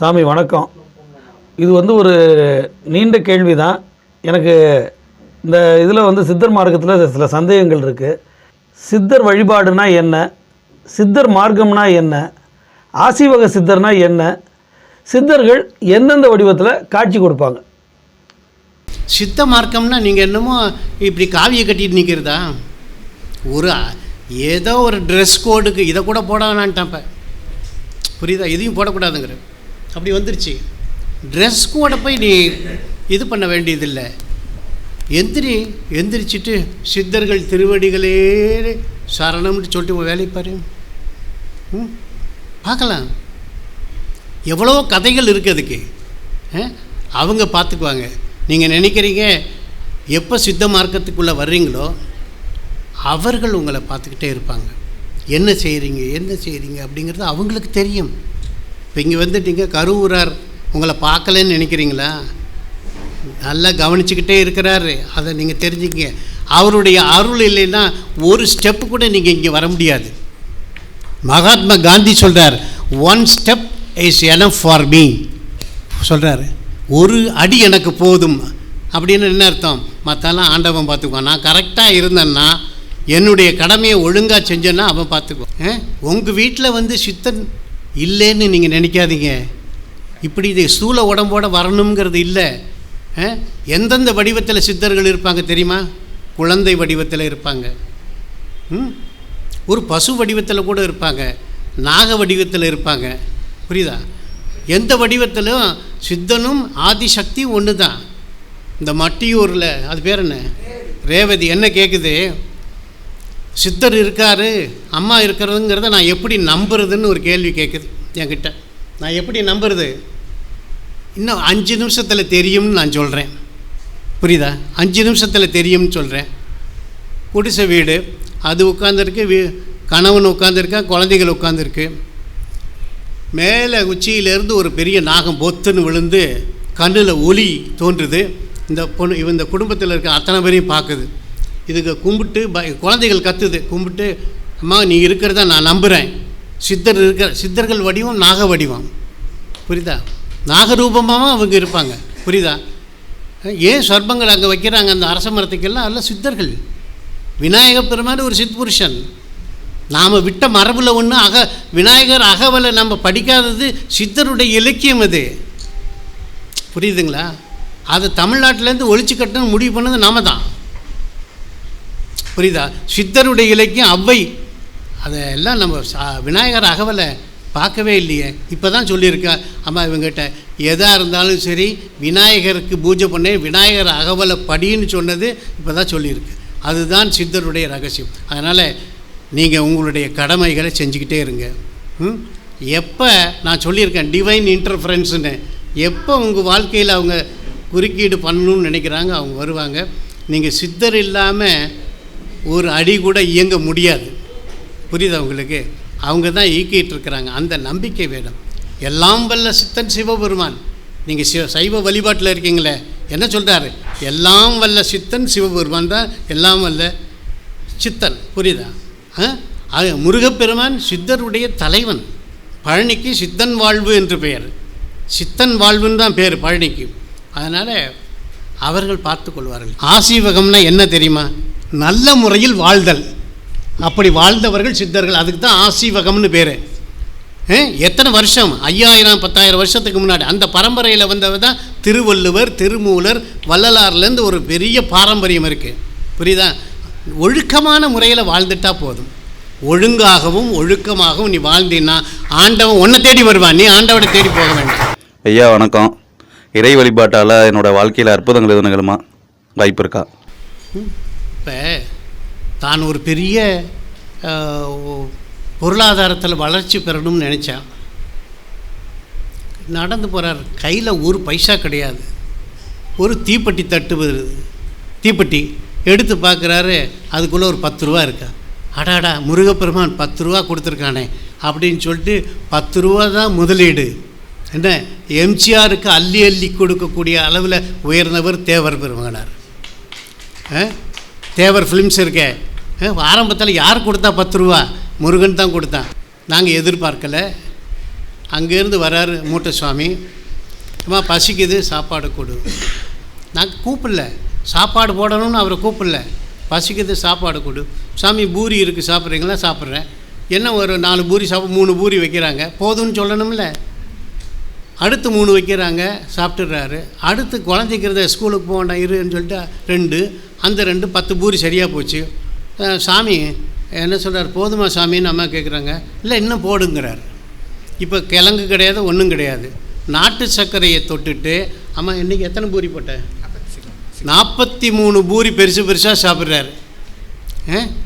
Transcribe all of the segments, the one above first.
சாமி வணக்கம். இது வந்து ஒரு நீண்ட கேள்வி தான் எனக்கு இந்த இதில் வந்து சித்தர் மார்க்கத்தில் சில சந்தேகங்கள் இருக்குது சித்தர் வழிபாடுனா என்ன? சித்தர் மார்க்கம்னா என்ன? ஆசிவக சித்தர்னா என்ன? சித்தர்கள் எந்தெந்த வடிவத்தில் காட்சி கொடுப்பாங்க? சித்த மார்க்கம்னா நீங்கள் என்னமோ இப்படி காவியை கட்டிட்டு நிற்கிறதா ஒரு ஏதோ ஒரு ட்ரெஸ் கோடுக்கு இதை கூட போட வேணான்ட்டேன் இப்போ புரியுதா? இதையும் போடக்கூடாதுங்கிற. அப்படி வந்துருச்சு. ட்ரெஸ் கூட போய் நீ இது பண்ண வேண்டியதில்லை. எந்திரி எந்திரிச்சிட்டு சித்தர்கள் திருவடிகளே சரணம்னு சொல்லிட்டு உன் வேலையை பாரு. ம்? பார்க்கலாம். எவ்வளோ கதைகள் இருக்குது அதுக்கு. ஆ? அவங்க பார்த்துக்குவாங்க. நீங்கள் நினைக்கிறீங்க எப்போ சித்த மார்க்கத்துக்குள்ளே வர்றீங்களோ அவர்கள் உங்களை பார்த்துக்கிட்டே இருப்பாங்க. என்ன செய்கிறீங்க என்ன செய்கிறீங்க அப்படிங்கிறது அவங்களுக்கு தெரியும். இப்போ இங்கே வந்துட்டீங்க கருவூரார் உங்களை பார்க்கலன்னு நினைக்கிறீங்களா? நல்லா கவனிச்சுக்கிட்டே இருக்கிறாரு. அதை நீங்கள் தெரிஞ்சுக்கங்க. அவருடைய அருள் இல்லைன்னா ஒரு ஸ்டெப்பு கூட நீங்கள் இங்கே வர முடியாது. மகாத்மா காந்தி சொல்கிறார் one step is enough for me சொல்கிறாரு ஒரு அடி எனக்கு போதும். அப்படின்னு என்ன அர்த்தம்? மற்றெல்லாம் ஆண்டவன் பார்த்துக்குவான். நான் கரெக்டாக இருந்தேன்னா என்னுடைய கடமையை ஒழுங்காக செஞ்சேன்னா அவன் பார்த்துக்குவான். உங்கள் வீட்டில் வந்து சித்தன் இல்லைன்னு நீங்கள் நினைக்காதீங்க. இப்படி இது ஸ்தூல உடம்போட வரணுங்கிறது இல்லை. ஆ? எந்தெந்த வடிவத்தில் சித்தர்கள் இருப்பாங்க தெரியுமா? குழந்தை வடிவத்தில் இருப்பாங்க. ம்? ஒரு பசு வடிவத்தில் கூட இருப்பாங்க. நாக வடிவத்தில் இருப்பாங்க. புரியுதா? எந்த வடிவத்திலும் சித்தனும் ஆதிசக்தி ஒன்று தான் இந்த மட்டியூரில் அது பேர் என்ன? ரேவதி என்ன கேட்குது சித்தர் இருக்கார் அம்மா இருக்கிறதுங்கிறத நான் எப்படி நம்புறதுன்னு ஒரு கேள்வி கேட்குது என்கிட்ட. நான் எப்படி நம்புறது? இன்னும் அஞ்சு நிமிஷத்தில் தெரியும்னு நான் சொல்கிறேன் புரியுதா? அஞ்சு நிமிஷத்தில் தெரியும்னு சொல்கிறேன் குடிசை வீடு அது உட்காந்துருக்கு வீ கணவன் உட்காந்துருக்கா குழந்தைகள் உட்காந்துருக்கு மேலே உச்சியிலேருந்து ஒரு பெரிய நாகம் பொத்துன்னு விழுந்து கண்ணில் ஒளி தோன்றுது. இந்த பொண்ணு இவ இந்த குடும்பத்தில் இருக்க அத்தனை பேரையும் பார்க்குது. இதுக்கு கும்பிட்டு ப குழந்தைகள் கத்துது. கும்பிட்டு அம்மா நீ இருக்கிறத நான் நம்புகிறேன் சித்தர் இருக்கிற சித்தர்கள் வடிவம் நாக வடிவம். புரியுதா? நாகரூபமாகவும் அவங்க இருப்பாங்க. புரியுதா? ஏன் சொர்பங்கள் அங்கே வைக்கிறாங்க? அந்த அரச மரத்துக்கெல்லாம் அதில் சித்தர்கள். விநாயக பெருமான் ஒரு சித் புருஷன். நாம் விட்ட மரபில் ஒன்று அக விநாயகர் அகவலை நம்ம படிக்காதது சித்தருடைய இலக்கியம் அது. புரியுதுங்களா? அது தமிழ்நாட்டிலேருந்து ஒழிச்சு கட்டணும் முடிவு பண்ணது நாம தான். புரியுதா? சித்தருடைய இலக்கியம் அவ்வை. அதெல்லாம் நம்ம சா- விநாயகர் அகவலை பார்க்கவே இல்லையே. இப்போ தான் சொல்லியிருக்கா. அம்மா இவங்ககிட்ட எதாக இருந்தாலும் சரி விநாயகருக்கு பூஜை பண்ணேன் விநாயகர் அகவலை படின்னு சொன்னது இப்போ தான் சொல்லியிருக்கு. அதுதான் சித்தருடைய ரகசியம். அதனால் நீங்கள் உங்களுடைய கடமைகளை செஞ்சுக்கிட்டே இருங்க. எப்போ நான் சொல்லியிருக்கேன் டிவைன் இன்டர்ஃபரன்ஸுன்னு எப்போ உங்கள் வாழ்க்கையில் அவங்க குறுக்கீடு பண்ணணும்னு நினைக்கிறாங்க அவங்க வருவாங்க. நீங்கள் சித்தர் இல்லாமல் ஒரு அடி கூட இயங்க முடியாது. புரியுதா உங்களுக்கு? அவங்க தான் இயக்கிட்டு இருக்கிறாங்க. அந்த நம்பிக்கை வேணும். எல்லாம் வல்ல சித்தன் சிவபெருமான். நீங்கள் சிவ சைவ வழிபாட்டில் இருக்கீங்களே என்ன சொல்கிறாரு எல்லாம் வல்ல சித்தன் சிவபெருமான் தான் எல்லாம் வல்ல சித்தன். புரியுதா? ஆ? அது முருகப்பெருமான் சித்தருடைய தலைவன். பழனிக்கு சித்தன் வாழ்வு என்று பெயர். சித்தன் வாழ்வுன்னு தான் பேர் பழனிக்கு. அதனால் அவர்கள் பார்த்து கொள்வார்கள். ஆசீவகம்னா என்ன தெரியுமா? நல்ல முறையில் வாழ்தல். அப்படி வாழ்ந்தவர்கள் சித்தர்கள். அதுக்கு தான் ஆசீவகம்னு பேர். எத்தனை வருஷம்? ஐயாயிரம் பத்தாயிரம் வருஷத்துக்கு முன்னாடி. அந்த பரம்பரையில் வந்தவர் தான் திருவள்ளுவர் திருமூலர் வள்ளலார்லேருந்து ஒரு பெரிய பாரம்பரியம் இருக்குது புரியுதா? ஒழுக்கமான முறையில் வாழ்ந்துட்டா போதும். ஒழுங்காகவும் ஒழுக்கமாகவும் நீ வாழ்ந்தீன்னா ஆண்டவன் உன்னை தேடி வருவான். நீ ஆண்டவனை தேடி போக வேண்டாம். ஐயா வணக்கம். இறை வழிபாட்டால் என்னோட வாழ்க்கையில் அற்புதங்கள் எதுவும் நிகழுமா? வாய்ப்பு இருக்கா? இப்போ தான் ஒரு பெரிய பொருளாதாரத்தில் வளர்ச்சி பெறணும்னு நினச்சான். நடந்து போகிறார் கையில் ஒரு பைசா கிடையாது. ஒரு தீப்பெட்டி தட்டு வருது தீப்பெட்டி எடுத்து பார்க்குறாரு அதுக்குள்ளே ஒரு பத்து ரூபா இருக்கா. அடாடா முருகப்பெருமான் பத்து ரூபா கொடுத்துருக்கானே அப்படின்னு சொல்லிட்டு பத்து ரூபா தான் முதலீடு. என்ன? எம்ஜிஆருக்கு அள்ளி அள்ளி கொடுக்கக்கூடிய அளவில் உயர்ந்தவர் தேவர் பெருமகனார். ஆ? தேவர் ஃபிலிம்ஸ் இருக்கே. ஆரம்பத்தில் யார் கொடுத்தா பத்து ரூபா? முருகன் தான் கொடுத்தான். நாங்கள் எதிர்பார்க்கலை. அங்கேருந்து வராரு மூட்டை சுவாமி அம்மா பசிக்குது சாப்பாடு கொடு. நாங்கள் கூப்பிடல. சாப்பாடு போடணும்னு அவரை கூப்பிடல. பசிக்குது சாப்பாடு கொடு. சாமி பூரி இருக்குது சாப்பிட்றீங்களா? சாப்பிட்றேன். என்ன ஒரு நாலு பூரி சாப்பிட மூணு பூரி வைக்கிறாங்க. போதும்னு சொல்லணும்ல. அடுத்து மூணு வைக்கிறாங்க சாப்பிட்டுறாரு. அடுத்து குழந்தைக்கிறத ஸ்கூலுக்கு போக வேண்டாம் இருன்னு சொல்லிட்டு ரெண்டு. அந்த ரெண்டு பத்து பூரி சரியாக போச்சு. சாமி என்ன சொல்கிறார் போதுமா சாமின்னு அம்மா கேட்குறாங்க இல்லை இன்னும் போடுங்கிறார். இப்போ கிழங்கு கிடையாது ஒன்றும் கிடையாது. நாட்டு சர்க்கரையை தொட்டுட்டு அம்மா இன்றைக்கி எத்தனை பூரி போட்டேன் நாற்பத்தி மூணு பூரி பெருசு பெருசாக சாப்பிட்றாரு.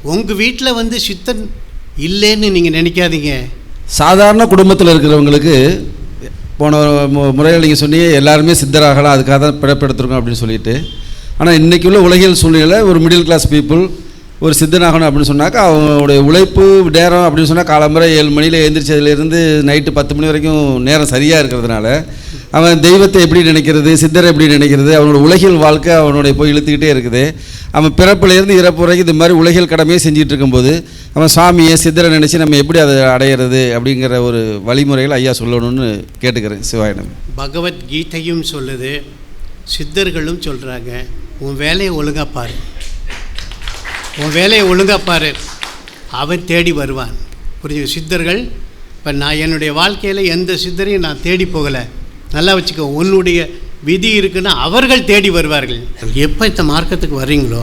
உங்கள் வீட்டில் வந்து சித்தன் இல்லைன்னு நீங்கள் நினைக்காதீங்க. சாதாரண குடும்பத்தில் இருக்கிறவங்களுக்கு போன மு- முறையில் நீங்கள் சொன்னீங்க எல்லாருமே சித்தராகலாம் அதுக்காக தான் பிறப்பெடுத்துருக்கோம் அப்படின்னு சொல்லிட்டு. ஆனால் இன்றைக்கி உள்ள உலகியல் சூழ்நிலை ஒரு மிடில் கிளாஸ் பீப்புள் ஒரு சித்தனாகணும் அப்படின்னு சொன்னாக்கா அவங்களுடைய உழைப்பு நேரம் அப்படின்னு சொன்னால் காலம்புரை ஏழு மணியில் எழுந்திரிச்சதுலேருந்து நைட்டு பத்து மணி வரைக்கும் நேரம் சரியாக இருக்கிறதுனால அவன் தெய்வத்தை எப்படி நினைக்கிறது சித்தரை எப்படி நினைக்கிறது அவனோட உலகியல் வாழ்க்கை அவனுடைய போய் இழுத்துக்கிட்டே இருக்குது. அவன் பிறப்புலேருந்து இறப்பு வரைக்கும் இது மாதிரி உலகியல் கடமையை செஞ்சுட்டு இருக்கும்போது அவன் சாமியை சித்தரை நினச்சி நம்ம எப்படி அதை அடையிறது அப்படிங்கிற ஒரு வழிமுறைகள் ஐயா சொல்லணும்னு கேட்டுக்கிறேன். சிவாயினம் பகவத்கீதையும் சொல்லுது சித்தர்களும் சொல்கிறாங்க உன் வேலையை ஒழுங்காக பாரு. உன் வேலையை ஒழுங்கா பாரு. அவன் தேடி வருவான். புரிஞ்சு சித்தர்கள் இப்போ நான் என்னுடைய வாழ்க்கையில் எந்த சித்தரையும் நான் தேடி போகலை. நல்லா வச்சுக்கோ உன்னுடைய விதி இருக்குன்னா அவர்கள் தேடி வருவார்கள். எப்போ இந்த மார்க்கத்துக்கு வர்றீங்களோ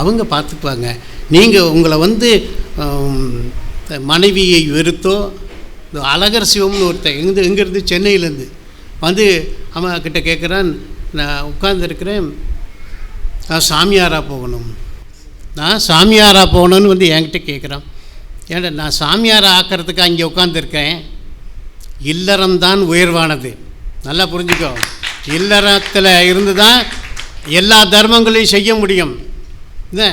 அவங்க பார்த்துக்குவாங்க. நீங்கள் உங்களை வந்து மனைவியை வெறுத்தோ இந்த அழகர் சிவம்னு ஒருத்தன் எங்கே எங்கேருந்து சென்னையிலேருந்து வந்து அவன் கிட்ட கேட்குறான் நான் உட்கார்ந்துருக்கிறேன் நான் சாமியாராக போகணும். நான் சாமியாராக போகணும்னு வந்து என்கிட்ட கேட்குறான் ஏன்டா நான் சாமியாரை ஆக்கிறதுக்கு அங்கே உட்காந்துருக்கேன் இல்லறம்தான் உயர்வானது. நல்லா புரிஞ்சுக்கோ. இல்லறத்தில் இருந்து தான் எல்லா தர்மங்களையும் செய்ய முடியும். என்ன?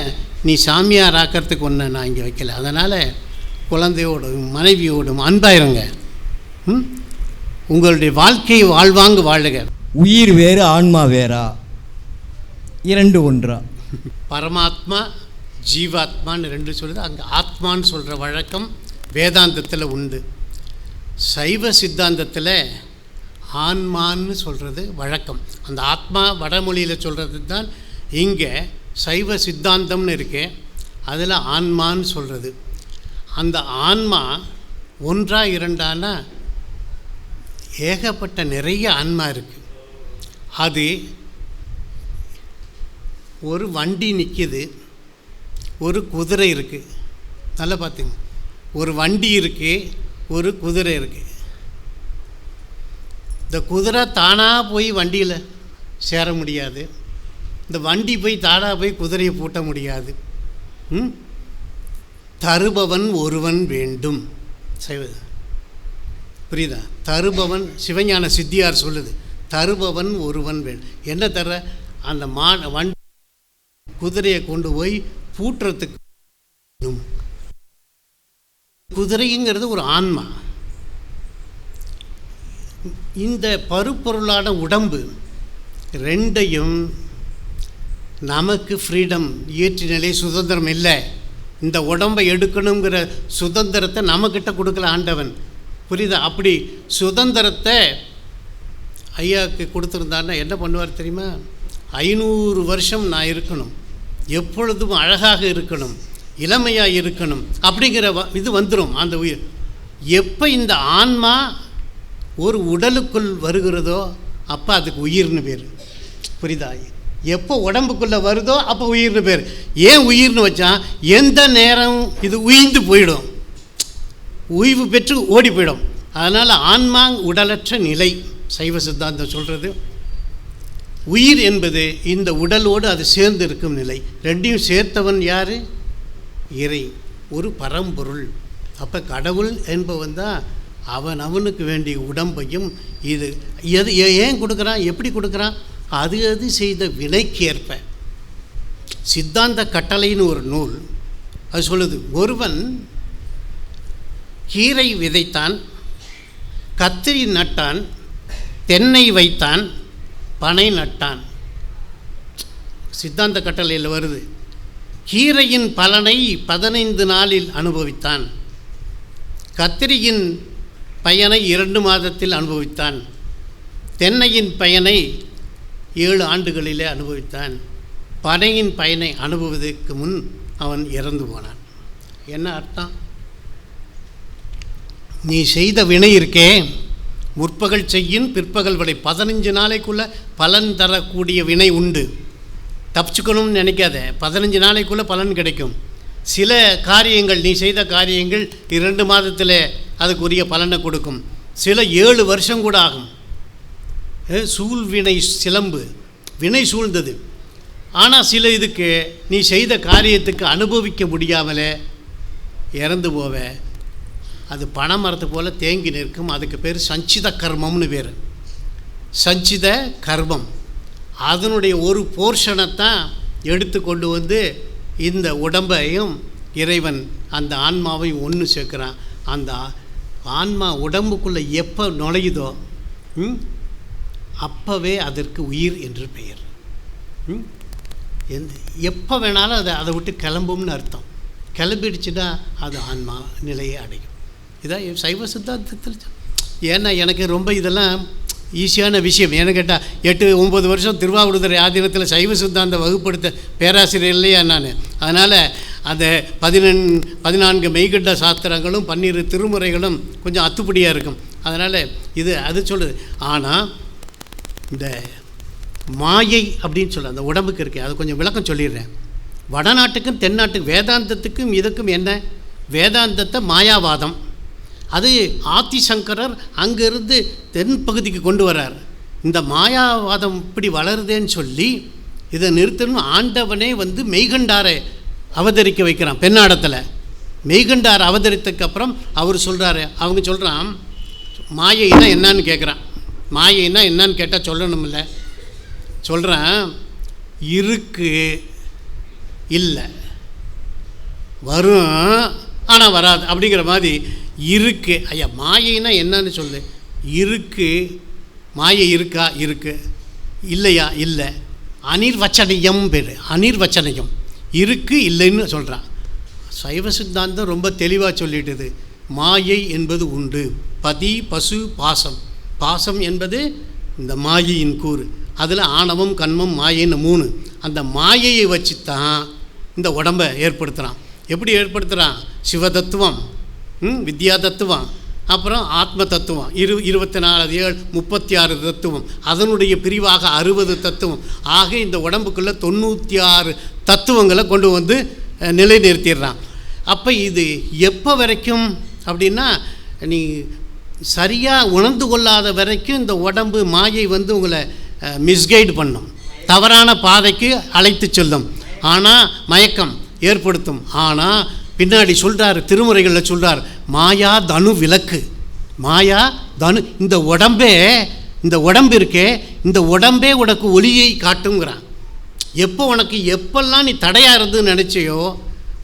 நீ சாமியார் ஆக்கிறதுக்கு ஒன்று நான் இங்கே வைக்கல. அதனால் குழந்தையோடும் மனைவியோடும் அன்பாயிருங்க ம்? உங்களுடைய வாழ்க்கையை வாழ்வாங்கு வாழுக. உயிர் வேறு ஆன்மா வேறா? இரண்டு ஒன்றா. பரமாத்மா ஜீவாத்மான்னு ரெண்டு சொல்லுது. அங்கே ஆத்மான்னு சொல்கிற வழக்கம் வேதாந்தத்தில் உண்டு. சைவ சித்தாந்தத்தில் ஆன்மான்னு சொல்கிறது வழக்கம். அந்த ஆத்மா வடமொழியில் சொல்கிறது தான் இங்கே சைவ சித்தாந்தம்னு இருக்கு அதில் ஆன்மான்னு சொல்கிறது அந்த ஆன்மா ஒன்றா இரண்டானா ஏகப்பட்ட நிறைய ஆன்மா இருக்குது அது ஒரு வண்டி நிற்கிது ஒரு குதிரை இருக்குது நல்லா பார்த்துங்க ஒரு வண்டி இருக்குது ஒரு குதிரை இருக்குது இந்த குதிரை தானாக போய் வண்டியில் சேர முடியாது. இந்த வண்டி போய் தானாக போய் குதிரையை பூட்ட முடியாது. ம்? தருபவன் ஒருவன் வேண்டும். புரியுதா? தருபவன் சிவஞான சித்தியார் சொல்லுது. தருபவன் ஒருவன் வேண்டும் என்ன தர அந்த மா வண்டி குதிரையை கொண்டு போய் பூட்டுறதுக்கு குதிரைங்கிறது ஒரு ஆன்மா. இந்த பருப்பொருளான உடம்பு ரெண்டையும் நமக்கு ஃப்ரீடம் இயற்றினிலை சுதந்திரம் இல்லை. இந்த உடம்பை எடுக்கணுங்கிற சுதந்திரத்தை நம்மக்கிட்ட கொடுக்கல ஆண்டவன். புரியுதா? அப்படி சுதந்திரத்தை ஐயாவுக்கு கொடுத்துருந்தான்னா என்ன பண்ணுவார் தெரியுமா? ஐநூறு வருஷம் நான் இருக்கணும். எப்பொழுதும் அழகாக இருக்கணும் இளமையாக இருக்கணும் அப்படிங்கிற வ- இது வந்துடும் அந்த உயிர். எப்போ இந்த ஆன்மா ஒரு உடலுக்குள் வருகிறதோ அப்போ அதுக்கு உயிர்னு பேர். புரியுதா? எப்போ உடம்புக்குள்ளே வருதோ அப்போ உயிர்னு பேர். ஏன் உயிர்னு வச்சா எந்த நேரம் இது உயிர்ந்து போயிடும். ஓய்வு பெற்று ஓடி போயிடும். அதனால் ஆன்மா உடலற்ற நிலை சைவ சித்தாந்தம் சொல்கிறது உயிர் என்பது இந்த உடலோடு அது சேர்ந்து இருக்கும் நிலை. ரெண்டையும் சேர்த்தவன் யார்? இறை. ஒரு பரம்பொருள். அப்போ கடவுள் என்பவன் தான் அவன் அவனுக்கு வேண்டிய உடம்பையும் இது எது ஏ- ஏன் கொடுக்குறான்? எப்படி கொடுக்குறான்? அது அது செய்த வினைக்கேற்ப. சித்தாந்த கட்டளைன்னு ஒரு நூல். அது சொல்லுது ஒருவன் கீரை விதைத்தான் கத்திரி நட்டான் தென்னை வைத்தான் பனை நட்டான் சித்தாந்த கட்டளையில் வருது. கீரையின் பலனை பதினைந்து நாளில் அனுபவித்தான். கத்திரியின் பயனை இரண்டு மாதத்தில் அனுபவித்தான். தென்னையின் பயனை ஏழு ஆண்டுகளிலே அனுபவித்தான். பனையின் பயனை அனுபவதற்கு முன் அவன் இறந்து போனான். என்ன அர்த்தம்? நீ செய்த வினை இருக்கே. முற்பகல் செய்யின் பிற்பகல் விடை பதினஞ்சு நாளைக்குள்ளே பலன் தரக்கூடிய வினை உண்டு. தப்பிச்சுக்கணும்னு நினைக்காத பதினஞ்சு நாளைக்குள்ளே பலன் கிடைக்கும். சில காரியங்கள் நீ செய்த காரியங்கள் இரண்டு மாதத்தில் அதுக்குரிய பலனை கொடுக்கும். சில ஏழு வருஷம் கூட ஆகும். சூழ்வினை சிலம்பு. வினை சூழ்ந்தது. ஆனால் சில இதுக்கு நீ செய்த காரியத்துக்கு அனுபவிக்க முடியாமலே இறந்து போவ. அது பனை மரத்து போல் தேங்கி நிற்கும். அதுக்கு பேர் சஞ்சித கர்மம்னு பேர். சஞ்சித கர்மம். அதனுடைய ஒரு போர்ஷனைத்தான் எடுத்து கொண்டு வந்து இந்த உடம்பையும் இறைவன் அந்த ஆன்மாவையும் ஒன்று சேர்க்குறான். அந்த ஆன்மா உடம்புக்குள்ளே எப்போ நுழையுதோ ம், அப்போவே அதற்கு உயிர் என்று பெயர். ம்? எந்த எப்போ வேணாலும் அதை அதை விட்டு கிளம்பும்னு அர்த்தம். கிளம்பிடுச்சுன்னா அது ஆன்மா நிலையை அடையும். இதான் சைவ சித்தாந்தத்தில் ஏன்னா எனக்கு ரொம்ப இதெல்லாம் ஈஸியான விஷயம். ஏன்னு கேட்டால் எட்டு ஒம்பது வருஷம் திருவாவூடுதுறை ஆதீனத்தில் சைவ சித்தாந்த வகுப்படுத்த பேராசிரியர் இல்லையா நான்? அதனால் அந்த பதினெண் பதினான்கு மெய்கண்ட சாஸ்திரங்களும் பன்னிரு திருமுறைகளும் கொஞ்சம் அத்துப்படியாக இருக்கும். அதனால் இது அது சொல்லுது ஆனால் இந்த மாயை அப்படின்னு சொல்ல அந்த உடம்புக்கு இருக்கு அது கொஞ்சம் விளக்கம் சொல்லிடுறேன். வடநாட்டுக்கும் தென்னாட்டுக்கும் வேதாந்தத்துக்கும் இதுக்கும் என்ன? வேதாந்தத்தை மாயாவாதம். அது ஆதிசங்கரர் அங்கிருந்து தென்பகுதிக்கு கொண்டு வரார். இந்த மாயாவாதம் இப்படி வளருதேன்னு சொல்லி இதை நிறுத்தணும். ஆண்டவனே வந்து மெய்கண்டாரை அவதரிக்க வைக்கிறான் பெண்ணாடத்தில். மெய்கண்டார் அவதரித்ததுக்கப்புறம் அவர் சொல்கிறாரு அவங்க சொல்கிறான் மாயைன்னா என்னன்னு கேட்குறான் மாயைன்னா என்னான்னு கேட்டால் சொல்லணும்ல. சொல்கிறேன் இருக்கு இல்லை. வரும் ஆனால் வராது. அப்படிங்கிற மாதிரி இருக்குது ஐயா மாயைனா என்னன்னு சொல்லு. இருக்கு. மாயை இருக்கா? இருக்கு. இல்லையா? இல்லை. அனிர்வச்சனையம் பேர். அனிர்வச்சனையம். இருக்குது இல்லைன்னு சொல்கிறான் சைவ சித்தாந்தம் ரொம்ப தெளிவாக சொல்லிட்டுது. மாயை என்பது உண்டு. பதி பசு பாசம். பாசம் என்பது இந்த மாயையின் கூறு. அதில் ஆணவம் கண்மம் மாயைன்னு மூணு. அந்த மாயையை வச்சு தான் இந்த உடம்பை ஏற்படுத்துகிறான் எப்படி ஏற்படுத்துகிறான் சிவதத்துவம். வித்யா தத்துவம். அப்புறம் ஆத்ம தத்துவம். இரு இருபத்தி நாலு ஏழு முப்பத்தி ஆறு தத்துவம். அதனுடைய பிரிவாக அறுபது தத்துவம். ஆக இந்த உடம்புக்குள்ளே தொண்ணூற்றி ஆறு தத்துவங்களை கொண்டு வந்து நிலைநிறுத்திடுறான். அப்போ இது எப்போ வரைக்கும்? அப்படின்னா நீ சரியாக உணர்ந்து கொள்ளாத வரைக்கும் இந்த உடம்பு மாயை வந்து உங்களை மிஸ்கைடு பண்ணும். தவறான பாதைக்கு அழைத்து செல்லும். ஆனால் மயக்கம் ஏற்படுத்தும். ஆனால் பின்னாடி சொல்கிறார் திருமுறைகளில் சொல்கிறார் மாயா தனு விளக்கு. மாயா தனு இந்த உடம்பே இந்த உடம்பு இருக்கே இந்த உடம்பே உனக்கு ஒளியை காட்டுங்கிறான். எப்போ உனக்கு எப்பெல்லாம் நீ தடையாக இருந்துன்னு நினச்சியோ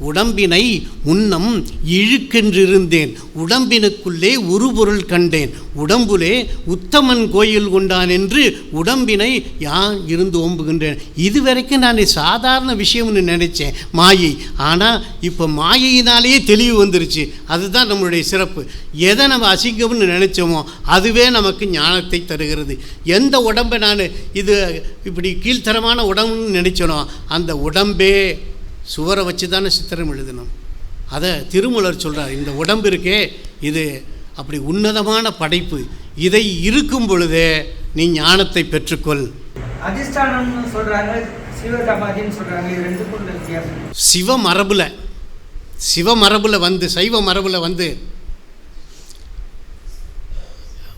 உடம்பினை முன்னம் இழுக்கென்றிருந்தேன். உடம்பினுக்குள்ளே ஒரு பொருள் கண்டேன். உடம்புலே உத்தமன் கோயில் கொண்டான் என்று உடம்பினை யான் இருந்து ஓம்புகின்றேன். இதுவரைக்கும் நான் சாதாரண விஷயம்னு நினச்சேன் மாயை. ஆனால் இப்போ மாயையினாலேயே தெளிவு வந்துருச்சு. அதுதான் நம்மளுடைய சிறப்பு. எதை நம்ம அசிங்கம்னு நினச்சோமோ அதுவே நமக்கு ஞானத்தை தருகிறது. எந்த உடம்பை நான் இது இப்படி கீழ்த்தரமான உடம்புன்னு நினச்சனோ அந்த உடம்பே சுவரை வச்சு தானே சித்திரம் எழுதணும். அதை திருமலர் சொல்கிறார் இந்த உடம்பு இருக்கே இது அப்படி உன்னதமான படைப்பு. இதை இருக்கும் பொழுதே நீ ஞானத்தை பெற்றுக்கொள். அதிஷ்டானம்னு சிவசமாதின்னு இது ரெண்டுக்கும் வித்தியாசம். சிவ மரபில் சிவ மரபில் வந்து சைவ மரபில் வந்து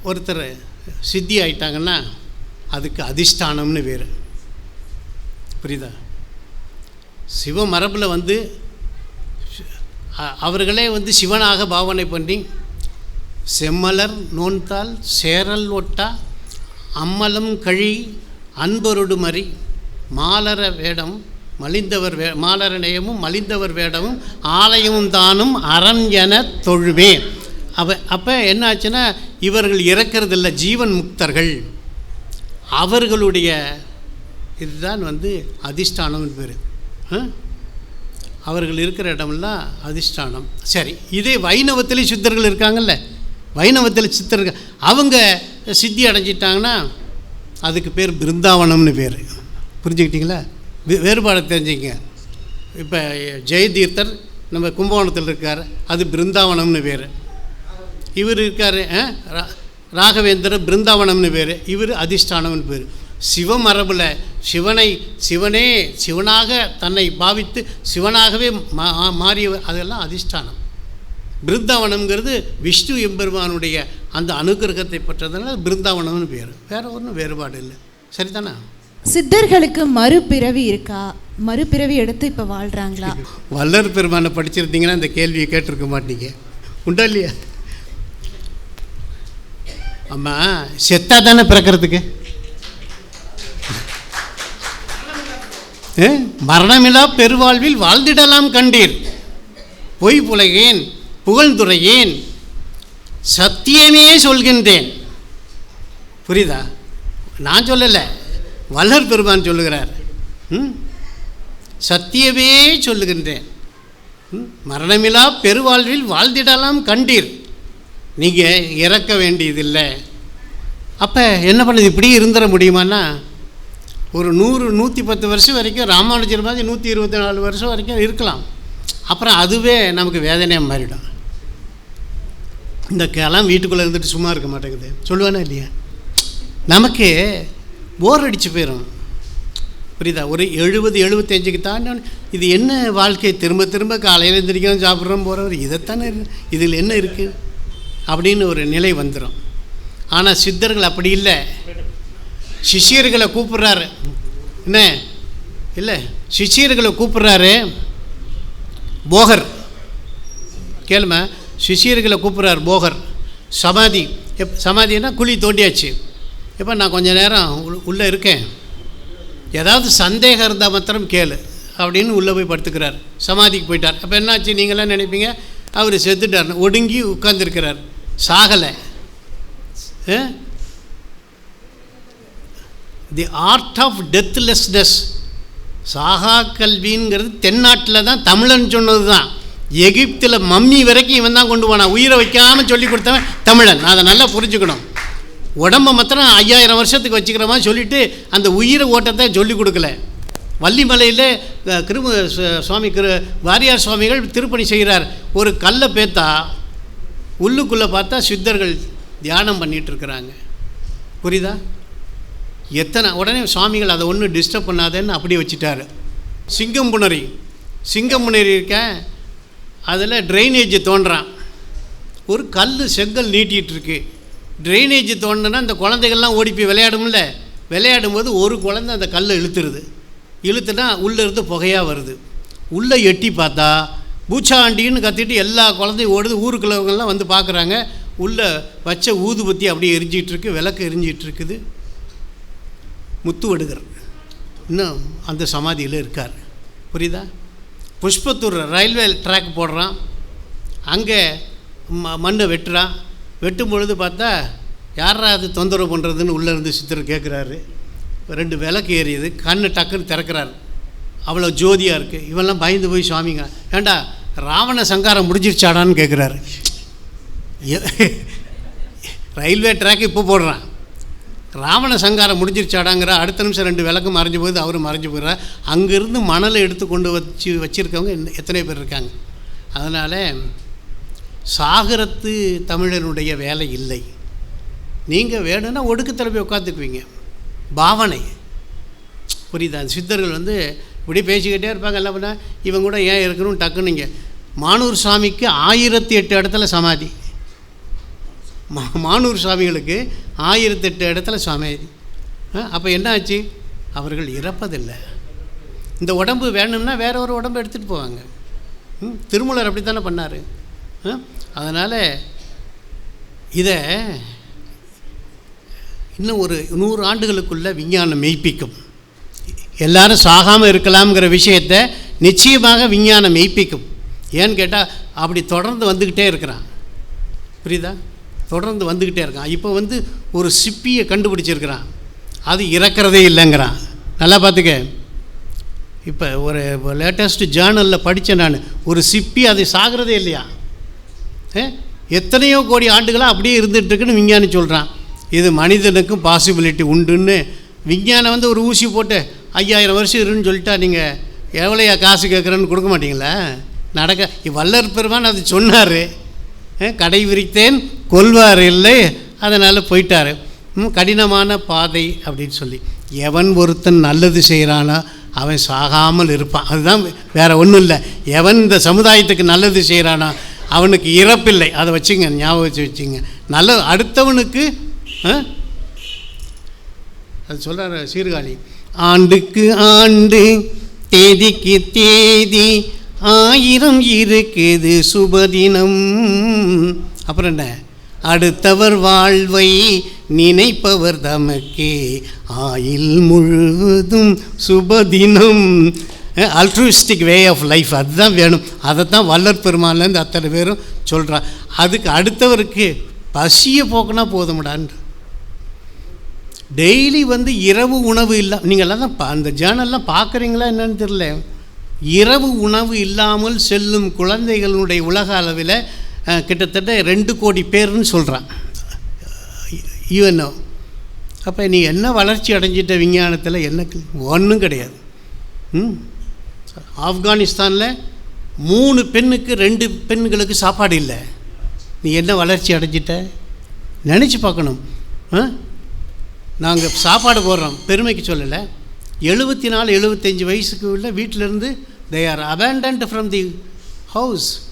ஒருத்தர் சித்தி ஆயிட்டாங்கன்னா அதுக்கு அதிஷ்டானம்னு பேர் புரியுதா? சிவ மரபில் வந்து அவர்களே வந்து சிவனாக பாவனை பண்ணி செம்மலர் நோன்தால் சேரல் ஒட்டா அம்மலம் கழி அன்பரொடு மறி மாலர வேடம் மலிந்தவர் வே மாலர நேயமும் மலிந்தவர் வேடமும் ஆலயமும் தானும் அரண் என தொழுவேன் அவ அப்போ என்ன ஆச்சுன்னா இவர்கள் இறக்கறதில்ல ஜீவன் முக்தர்கள். அவர்களுடைய இதுதான் வந்து அதிஷ்டானம் பேர். அவர்கள் இருக்கிற இடமெல்லாம் அதிஷ்டானம். சரி இதே வைணவத்திலே சித்தர்கள் இருக்காங்கல்ல? வைணவத்தில் சித்தர்கள் அவங்க சித்தி அடைஞ்சிட்டாங்கன்னா அதுக்கு பேர் பிருந்தாவனம்னு பேர். புரிஞ்சுக்கிட்டீங்களா? வே- வேறுபாடை தெரிஞ்சுங்க. இப்போ ஜெயதீர்த்தர் நம்ம கும்பகோணத்தில் இருக்கார் அது பிருந்தாவனம்னு பேர். இவர் இருக்கார் ராகவேந்தர் பிருந்தாவனம்னு பேர் இவர் அதிஷ்டானம்னு பேர். சிவமரபில் சிவனை சிவனே சிவனாக தன்னை பாவித்து சிவனாகவே மா மாறியவர். அதெல்லாம் அதிஷ்டானம். பிருந்தாவனம்ங்கிறது விஷ்ணு எம்பெருமானுடைய அந்த அனுகிரகத்தை பெற்றதுனால பிருந்தாவனம்னு பேர். வேறு ஒன்றும் வேறுபாடு இல்லை. சரிதானே? சித்தர்களுக்கு மறுபிறவி இருக்கா? மறுபிறவி எடுத்து இப்போ வாழ்றாங்களா? வல்லர் பெருமானை படிச்சிருந்தீங்கன்னா இந்த கேள்வியை கேட்டிருக்க மாட்டீங்க. உண்டா இல்லையா? அம்மா செத்தா தானே பிறக்கிறதுக்கு? மரணமிலா பெருவாழ்வில் வாழ்ந்திடலாம் கண்டீர். பொய் புலகேன் புகழ்ந்துரையேன். சத்தியமே சொல்கின்றேன். புரியுதா? நான் சொல்லலை. வல்லர் பெருமான் சொல்லுகிறார். ம்? சத்தியமே சொல்லுகின்றேன். ம், பெருவாழ்வில் வாழ்ந்திடலாம் கண்டீர். நீங்கள் இறக்க வேண்டியதில்லை. அப்போ என்ன பண்ணுது? இப்படி இருந்துட முடியுமான்னா ஒரு நூறு நூற்றி பத்து வருஷம் வரைக்கும் ராமானுஜர் மாதிரி நூற்றி இருபத்தி நாலு வருஷம் வரைக்கும் இருக்கலாம். அப்புறம் அதுவே நமக்கு வேதனையாக மாறிடும். இந்த கெலாம் வீட்டுக்குள்ளே இருந்துட்டு சும்மா இருக்க மாட்டேங்குது. சொல்லுவானா இல்லையா? நமக்கு போர் அடித்து போயிடும் புரியுதா? ஒரு எழுபது எழுபத்தஞ்சுக்கு தாண்டி இது என்ன வாழ்க்கை? திரும்ப திரும்ப காலையில் எழுந்திரிக்கிறோம் சாப்பிட்றோம் போகிறோம் இதைத்தானே இதில் என்ன இருக்குது அப்படின்னு ஒரு நிலை வந்துடும் ஆனால் சித்தர்கள் அப்படி இல்லை. சிஷியர்களை கூப்பிட்றாரு. என்ன? இல்லை சிஷியர்களை கூப்பிட்றாரு போகர். கேளும சிஷியர்களை கூப்பிட்றாரு போகர். சமாதி. எப் சமாதினா குழி தோண்டியாச்சு. இப்போ நான் கொஞ்சம் நேரம் உள்ளே இருக்கேன். ஏதாவது சந்தேகம் இருந்தால் மாத்திரம் கேளு அப்படின்னு உள்ளே போய் படுத்துக்கிறார். சமாதிக்கு போயிட்டார். அப்போ என்னாச்சு? நீங்களாம் நினைப்பீங்க அவர் செத்துட்டார். ஒடுங்கி உட்காந்துருக்கிறார் சாகலை. தி ஆர்ட் ஆஃப் டெத்லெஸ்னஸ் சாகா கல்விங்கிறது தென்னாட்டில் தான் தமிழன் சொன்னது தான் எகிப்தில் மம்மி வரைக்கும் இவன் தான் கொண்டு போனான். உயிரை வைக்காமல் சொல்லி கொடுத்தவன் தமிழன். அதை நல்லா புரிஞ்சுக்கணும். உடம்பை மாத்திரம் ஐயாயிரம் வருஷத்துக்கு வச்சுக்கிற மாதிரி சொல்லிட்டு அந்த உயிரை ஓட்டத்தை சொல்லி கொடுக்கல. வள்ளிமலையில் கிரும சுவாமி கிரு வாரியார் சுவாமிகள் திருப்பணி செய்கிறார். ஒரு கல்லை பேத்தா உள்ளுக்குள்ளே பார்த்தா சித்தர்கள் தியானம் பண்ணிகிட்டு இருக்கிறாங்க. புரியுதா? எத்தனை உடனே சுவாமிகள் அதை ஒன்றும் டிஸ்டர்ப் பண்ணாதேன்னு அப்படியே வச்சுட்டாரு. சிங்கம் புணரி. இருக்க அதில் ட்ரைனேஜ் தோன்றான். ஒரு கல் செங்கல் நீட்டிகிட்ருக்கு ட்ரைனேஜ் தோணுன்னா அந்த குழந்தைகள்லாம் ஓடி போய் விளையாடும்ல விளையாடும் போது ஒரு குழந்தை அந்த கல்லை இழுத்துருது. இழுத்துனா உள்ளே இருந்து புகையாக வருது. உள்ளே எட்டி பார்த்தா பூச்சாண்டின்னு கத்திட்டு எல்லா குழந்தையும் ஓடுது. ஊருக்குள்ளவங்கெல்லாம் வந்து பார்க்குறாங்க. உள்ளே வச்ச ஊதுபத்தி அப்படியே எரிஞ்சிகிட்ருக்கு விளக்கு எரிஞ்சிகிட்ருக்குது முத்துவடுகர். இன்னும் அந்த சமாதியில் இருக்கார். புரியுதா? புஷ்பத்தூர் ரயில்வே ட்ராக் போடுறான். அங்கே ம மண்ணை வெட்டுறான். வெட்டும் பொழுது பார்த்தா யாரா அது தொந்தரவு பண்ணுறதுன்னு உள்ளே இருந்து சித்தர் கேட்குறாரு ரெண்டு விளக்கு ஏறியது. கண்ணு டக்குன்னு திறக்கிறார். அவ்வளோ ஜோதியாக இருக்குது இவெல்லாம் பயந்து போய் சுவாமிங்க. ஏண்டா ராவண சங்காரம் முடிஞ்சிருச்சாடான்னு கேட்குறாரு ரயில்வே ட்ராக் இப்போ போடுறான். ராவண சங்காரம் முடிஞ்சிருச்சாடாங்கிற அடுத்த நிமிஷம் ரெண்டு விளக்கு மறைஞ்சு போகுது அவரும் மறைஞ்சு போயிடுறார். அங்கேருந்து மணலை எடுத்து கொண்டு வச்சு வச்சுருக்கவங்க இன்னும் எத்தனை பேர் இருக்காங்க. அதனால் சாகரத்து தமிழனுடைய வேலை இல்லை. நீங்கள் வேணும்னா ஒடுக்கத்தில் போய் உட்காந்துக்குவீங்க பாவனை. புரியுதா? அந்த சித்தர்கள் வந்து இப்படி பேசிக்கிட்டே இருப்பாங்க. எல்லாம் பண்ணால் இவங்க கூட ஏன் இருக்கணும்? டக்குன்னு இங்கே. மானூர் சாமிக்கு ஆயிரத்தி எட்டு இடத்துல சமாதி. மா மானூர் சுவாமிகளுக்கு ஆயிரத்தெட்டு இடத்துல சுவாமி. அப்போ என்ன ஆச்சு அவர்கள் இறப்பதில்லை. இந்த உடம்பு வேணும்னா வேற ஒரு உடம்பு எடுத்துகிட்டு போவாங்க. ம், திருமூலர் அப்படி தானே பண்ணார் அதனால் இதை இன்னும் ஒரு நூறு ஆண்டுகளுக்குள்ளே விஞ்ஞானம் மெய்ப்பிக்கும். எல்லாரும் சாகாமல் இருக்கலாம்ங்கிற விஷயத்தை நிச்சயமாக விஞ்ஞானம் மெய்ப்பிக்கும். ஏன்னு கேட்டால் அப்படி தொடர்ந்து வந்துக்கிட்டே இருக்கிறான். புரியுதா? தொடர்ந்து வந்துக்கிட்டே இருக்கான். இப்போ வந்து ஒரு சிப்பியை கண்டுபிடிச்சிருக்கிறான். அது இறக்கிறதே இல்லைங்கிறான். நல்லா பார்த்துக்க. இப்போ ஒரு லேட்டஸ்ட்டு ஜேர்னலில் படித்தேன் நான். ஒரு சிப்பி அது சாகிறதே இல்லையா? எத்தனையோ கோடி ஆண்டுகளாக அப்படியே இருந்துகிட்ருக்குன்னு விஞ்ஞானி சொல்கிறான் இது மனிதனுக்கும் பாசிபிலிட்டி உண்டுன்னு. விஞ்ஞானம் வந்து ஒரு ஊசி போட்டு ஐயாயிரம் வருஷம் இருன்னு சொல்லிட்டா நீங்கள் எவ்வளையா காசு கேட்குறேன்னு கொடுக்க மாட்டீங்களா? நடக்க வல்லற் பெருமான் அது சொன்னார். கடை விரித்தேன் கொல்வார் இல்லை அதனால் போயிட்டார். ம், கடினமான பாதை அப்படின்னு சொல்லி. எவன் ஒருத்தன் நல்லது செய்கிறானோ அவன் சாகாமல் இருப்பான். அதுதான் வேறு ஒன்றும் இல்லை. எவன் இந்த சமுதாயத்துக்கு நல்லது செய்கிறானோ அவனுக்கு இறப்பில்லை. அதை வச்சுங்க ஞாபகம் வச்சு வச்சுங்க. நல்ல அடுத்தவனுக்கு ஆ? அது சொல்கிறார் சீர்காழி. ஆண்டுக்கு ஆண்டு தேதிக்கு தேதி ஆயிரம் இருக்குது சுபதினம். அப்புறம் என்ன? அடுத்தவர் வாழ்வை நினைப்பவர் தமக்கே. ஆயில் முழுவதும் சுபதினம். அல்ட்ருவிஸ்டிக் வே ஆஃப் லைஃப் அதுதான் வேணும். அதைத்தான் வல்லற் பெருமாள்லேருந்து அத்தனை பேரும் சொல்கிறாள் அதுக்கு அடுத்தவருக்கு பசியை போக்குனா போதும்டான்னு டெய்லி வந்து இரவு உணவு இல்லை நீங்கள்லாம் தான் பா- அந்த ஜேர்னல்லாம் பார்க்குறீங்களா என்னன்னு தெரியல இரவு உணவு இல்லாமல் செல்லும் குழந்தைகளுடைய உலக அளவில் கிட்டத்தட்ட ரெண்டு கோடி பேர்னு சொல்கிறான் யூஎன்ஓ அப்போ நீ என்ன வளர்ச்சி அடைஞ்சிட்ட விஞ்ஞானத்தில்? என்ன ஒன்றும் கிடையாது. ம்? ஆப்கானிஸ்தானில் மூணு பெண்ணுக்கு ரெண்டு பெண்களுக்கு சாப்பாடு இல்லை. நீ என்ன வளர்ச்சி அடைஞ்சிட்ட? நினச்சி பார்க்கணும். ஆ? நாங்கள் சாப்பாடு போடுறோம். பெருமைக்கு சொல்லலை. எழுபத்தி நாலு எழுபத்தஞ்சி வயசுக்கு உள்ள வீட்டிலேருந்து they are abandoned from the house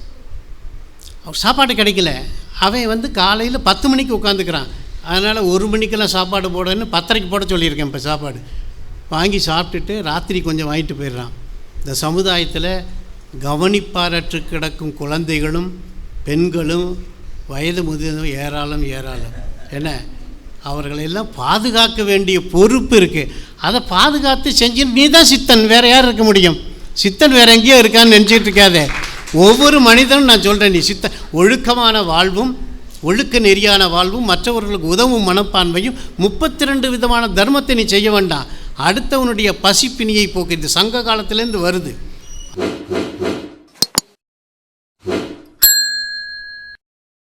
சாப்பாடு கிடைக்கல. அவன் வந்து காலையில் பத்து மணிக்கு உட்காந்துக்கிறான் அதனால் ஒரு மணிக்கெல்லாம் சாப்பாடு போடன்னு பத்தரைக்கு போட சொல்லியிருக்கேன் இப்போ சாப்பாடு. வாங்கி சாப்பிட்டுட்டு ராத்திரி கொஞ்சம் வாங்கிட்டு போயிடுறான். இந்த சமுதாயத்தில் கவனிப்பாரற்று கிடக்கும் குழந்தைகளும் பெண்களும் வயது முதிர்ந்தவங்க ஏராளம் ஏராளம். என்ன? அவர்களெல்லாம் பாதுகாக்க வேண்டிய பொறுப்பு இருக்குது அதை பாதுகாத்து செஞ்சு நீ தான் சித்தன். வேறு யார் இருக்க முடியும்? சித்தன் வேறு எங்கேயோ இருக்கான்னு நினச்சிட்டு இருக்காதே. ஒவ்வொரு மனிதனும் நான் சொல்கிறேன் நீ சித்த ஒழுக்கமான வாழ்வும் ஒழுக்க நெறியான வாழ்வும் மற்றவர்களுக்கு உதவும் மனப்பான்மையும் முப்பத்தி ரெண்டு விதமான தர்மத்தை நீ செய்ய வேண்டாம். அடுத்தவனுடைய பசிப்பினியை போக்கு. இது சங்க காலத்திலேருந்து வருது.